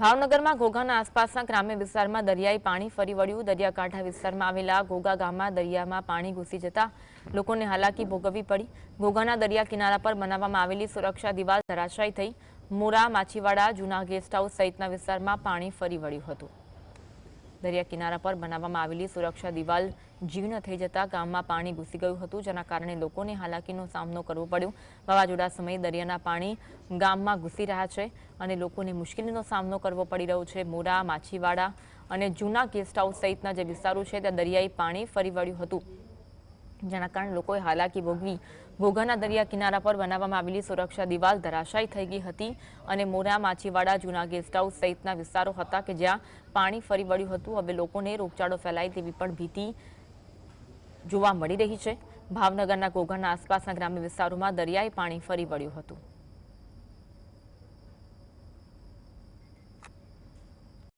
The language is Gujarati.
ભાવનગરમાં ઘોઘાના આસપાસના ગ્રામ્ય વિસ્તારમાં દરિયાઈ પાણી ફરી વળ્યું. દરિયાકાંઠા વિસ્તારમાં આવેલા ઘોઘા ગામમાં દરિયામાં પાણી ઘૂસી જતા લોકોને હાલાકી ભોગવવી પડી. ઘોઘાના દરિયા કિનારા પર બનાવવામાં આવેલી સુરક્ષા દિવાલ ધરાશાયી થઈ. મોરા, માછીવાડા, જૂના ગેસ્ટ હાઉસ સહિતના વિસ્તારમાં પાણી ફરી વળ્યું હતું. દરિયા કિનારા પર બનાવવામાં આવેલી સુરક્ષા દિવાલ જીર્ણ થઈ જતા ગામમાં પાણી ઘૂસી ગયું હતું, જેના કારણે લોકોને હાલાકીનો સામનો કરવો પડ્યો. વાવાઝોડા સમયે દરિયાના પાણી ગામમાં ઘૂસી રહ્યા છે અને લોકોને મુશ્કેલીનો સામનો કરવો પડી રહ્યો છે. મોરા, માછીવાડા અને જૂના ગેસ્ટ હાઉસ સહિતના જે વિસ્તારો છે, ત્યાં દરિયાઈ પાણી ફરી વળ્યું હતું. જેના કારણે લોકોએ હાલાકી ભોગવી. ઘોઘાના દરિયા કિનારા પર બનાવવામાં આવેલી સુરક્ષા દિવાલ ધરાશાયી થઈ ગઈ હતી અને મોરા, માછીવાડા, જૂના ગેસ્ટ હાઉસ સહિતના વિસ્તારો હતા કે જ્યાં પાણી ફરી વળ્યું હતું. હવે લોકોને રોગચાળો ફેલાય તેવી પણ ભીતિ જોવા મળી રહી છે. ભાવનગરના ઘોઘાના આસપાસના ગ્રામ્ય વિસ્તારોમાં દરિયાઈ પાણી ફરી વળ્યું હતું.